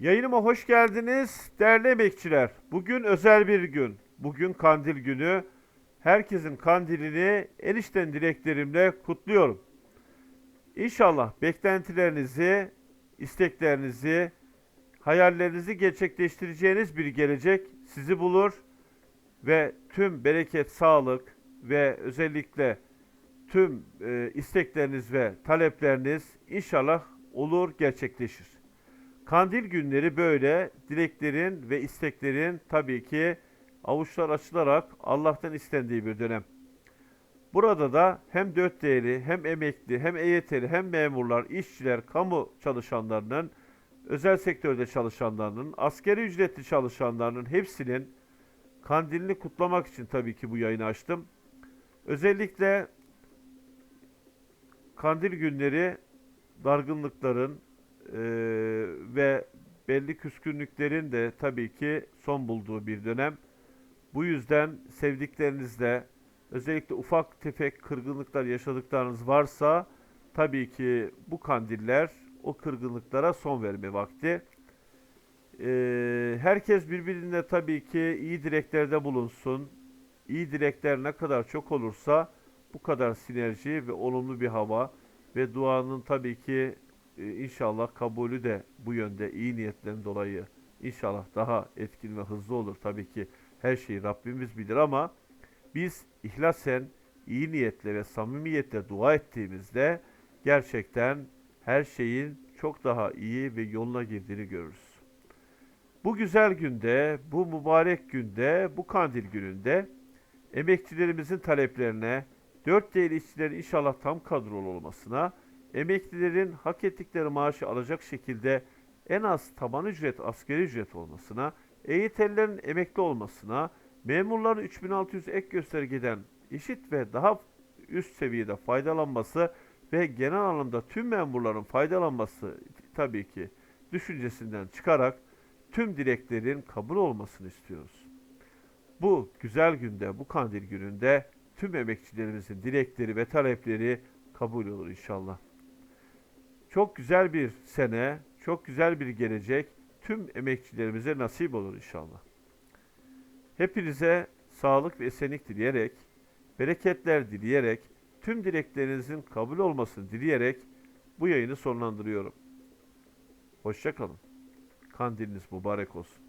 Yayınıma hoş geldiniz değerli emekçiler. Bugün özel bir gün. Bugün kandil günü. Herkesin kandilini enişten dileklerimle kutluyorum. İnşallah beklentilerinizi, isteklerinizi, hayallerinizi gerçekleştireceğiniz bir gelecek sizi bulur ve tüm bereket, sağlık ve özellikle tüm e, istekleriniz ve talepleriniz inşallah olur, gerçekleşir. Kandil günleri böyle dileklerin ve isteklerin tabii ki avuçlar açılarak Allah'tan istendiği bir dönem. Burada da hem dört değeri hem emekli hem EYT'li hem memurlar, işçiler, kamu çalışanlarının, özel sektörde çalışanlarının, askeri ücretli çalışanlarının hepsinin kandilini kutlamak için tabii ki bu yayını açtım. Özellikle kandil günleri dargınlıkların ve belli küskünlüklerin de tabii ki son bulduğu bir dönem. Bu yüzden sevdiklerinizle özellikle ufak tefek kırgınlıklar yaşadıklarınız varsa tabii ki bu kandiller o kırgınlıklara son verme vakti. Eee, herkes birbirine tabii ki iyi dileklerde bulunsun. İyi dilekler ne kadar çok olursa bu kadar sinerji ve olumlu bir hava ve duanın tabii ki inşallah kabulü de bu yönde iyi niyetlerin dolayı inşallah daha etkin ve hızlı olur. Tabii ki her şeyi Rabbimiz bilir ama biz ihlasen iyi niyetle ve samimiyetle dua ettiğimizde gerçekten her şeyin çok daha iyi ve yoluna girdiğini görürüz. Bu güzel günde, bu mübarek günde, bu kandil gününde emekçilerimizin taleplerine, dört değerli işçilerin inşallah tam kadrolu olmasına, emeklilerin hak ettikleri maaşı alacak şekilde en az taban ücret, asgari ücret olmasına, EYT'lilerin emekli olmasına, memurların 3600 ek göstergeden eşit ve daha üst seviyede faydalanması ve genel anlamda tüm memurların faydalanması tabii ki düşüncesinden çıkarak tüm dileklerin kabul olmasını istiyoruz. Bu güzel günde, bu kandil gününde tüm emekçilerimizin dilekleri ve talepleri kabul olur inşallah. Çok güzel bir sene, çok güzel bir gelecek tüm emekçilerimize nasip olur inşallah. Hepinize sağlık ve esenlik dileyerek, bereketler dileyerek, tüm dileklerinizin kabul olmasını dileyerek bu yayını sonlandırıyorum. Hoşçakalın. Kandiliniz mübarek olsun.